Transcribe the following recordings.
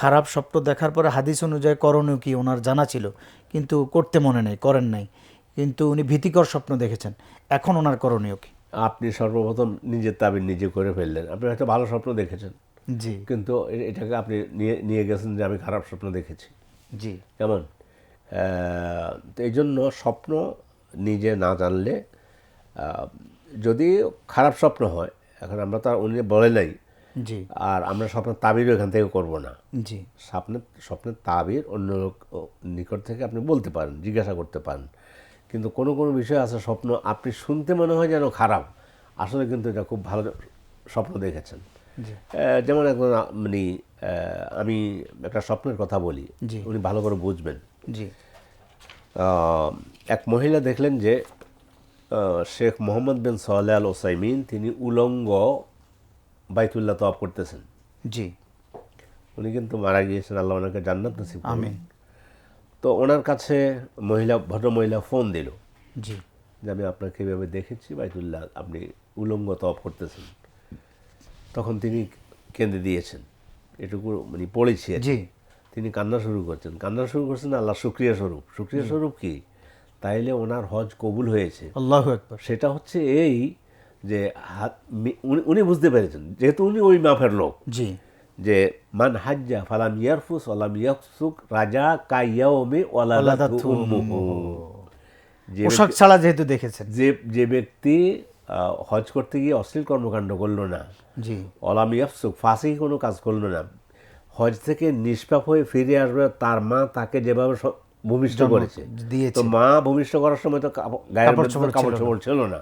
খারাপ স্বপ্ন দেখার পরে হাদিস অনুযায়ী করণীয় কি ওনার জানা ছিল কিন্তু করতে মনে নেই করেন নাই। কিন্তু উনি ভীতিকর স্বপ্ন দেখেছেন এখন ওনার করণীয় কি? আপনি সর্বপ্রথম নিজের তাবির নিজে করে ফেললেন আপনি হয়তো ভালো স্বপ্ন দেখেছেন। জি। কিন্তু এটাকে আপনি নিয়ে নিয়ে গেছেন যে আমি খারাপ স্বপ্ন দেখেছি। জি। কেমন? তো এই জন্য স্বপ্ন নিজে না জানলে যদি খারাপ স্বপ্ন হয় এখন আমরা তো উনি বলে নাই জি। আর আমরা স্বপ্নের তাবিরও এখান থেকে করব না। জি। স্বপ্নের স্বপ্নের তাবির অন্য লোক নিকট থেকে আপনি বলতে পারেন জিজ্ঞাসা করতে পারেন। কিন্তু কোনো কোনো বিষয় আছে স্বপ্ন আপনি শুনতে মনে হয় যেন খারাপ। আসলে কিন্তু এটা খুব ভালো স্বপ্ন দেখেছেন। যেমন একজন মানে আমি একটা স্বপ্নের কথা বলি। উনি ভালো করে বুঝবেন। জি। এক মহিলা দেখলেন যে শেখ মোহাম্মদ বিন সোহালে আল ওসাইমিন তিনি উলঙ্গ বাইতুল্লাহ তফ করতেছেন। জি। উনি কিন্তু মারা গিয়েছেন আল্লাহ ওনাকে জান্নাত নসিব আমিন। তো ওনার কাছে মহিলা ভদ্র মহিলা ফোন দিল। জি। যে আমি আপনাকে এভাবে দেখেছি বাইতুল্লাহ আপনি উলঙ্গ তপ করতেছেন। তখন তিনি কেঁদে দিয়েছেন। এটুকু মানে পড়েছি জি। তিনি কান্না শুরু করছেন। কান্না শুরু করছেন আল্লাহ শুক্রিয়া স্বরূপ। শুক্রিয়া স্বরূপ কি? তাইলে ওনার হজ কবুল হয়েছে। আল্লাহ একবার সেটা হচ্ছে এই যে উনি- বুঝতে পেরেছেন যেহেতু উনি ওই মাফের লোক। জি। যে মান হাজ্জা ফালাম ইয়ারফুস ওয়ালাম ইয়াকসুক রাজা কাইয়াওমে যে পোশাক ছাড়া যেহেতু দেখেছেন। যে যে ব্যক্তি হজ করতে গিয়ে অশ্লীল কর্মকাণ্ড করল না। জি। অলাম ইয়াফসুক ফাঁসি কোনো কাজ করল না। হজ থেকে নিষ্পাপ হয়ে ফিরে আসবে তার মা তাকে যেভাবে ভূমিষ্ঠ করেছে। তো মা ভূমিষ্ঠ করার সময় তো গায়ের কাপড় চোপড় ছিল না।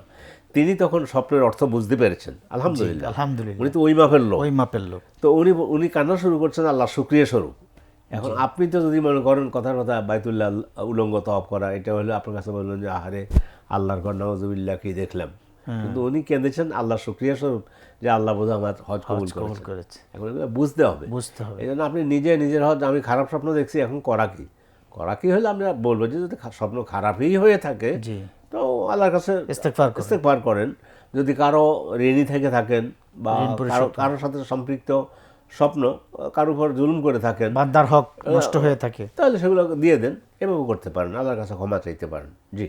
তিনি তখন স্বপ্নের অর্থ বুঝতে পেরেছেন। আলহামদুলিল্লাহ। আলহামদুলিল্লাহ। উনি তো ওই মাপের লোক। ওই মাপের লোক। তো উনি উনি কান্না শুরু করছেন আল্লাহ শুক্রিয়া স্বরূপ। এখন আপনি তো যদি মনে করেন কথার কথা বাইতুল্লাহ উলঙ্গ তফ করা এটা হলে আপনার কাছে বললেন যে আহারে আল্লাহর ঘর নওয়াজুবিল্লাহ কি দেখলাম? কিন্তু উনি কেঁদেছেন আল্লাহ শুক্রিয়া স্বরূপ যে আল্লাহ বোধ আমার হজ কবুল করেছে। এখন বুঝতে হবে। বুঝতে হবে। এই জন্য আপনি নিজে নিজের হজ আমি খারাপ স্বপ্ন দেখছি এখন করা কি? করা কি হলে আমরা বলব যে যদি স্বপ্ন খারাপই হয়ে থাকে জি। তো আল্লাহর কাছে ইস্তেকফার করুন। করেন। যদি কারও ঋণী থেকে থাকেন বা কারও কারোর সাথে সম্পৃক্ত স্বপ্ন কারও উপর জুলুম করে থাকেন বান্দার হক নষ্ট হয়ে থাকে। তাহলে সেগুলো দিয়ে দেন এভাবে করতে পারেন আল্লাহর কাছে ক্ষমা চাইতে পারেন। জি।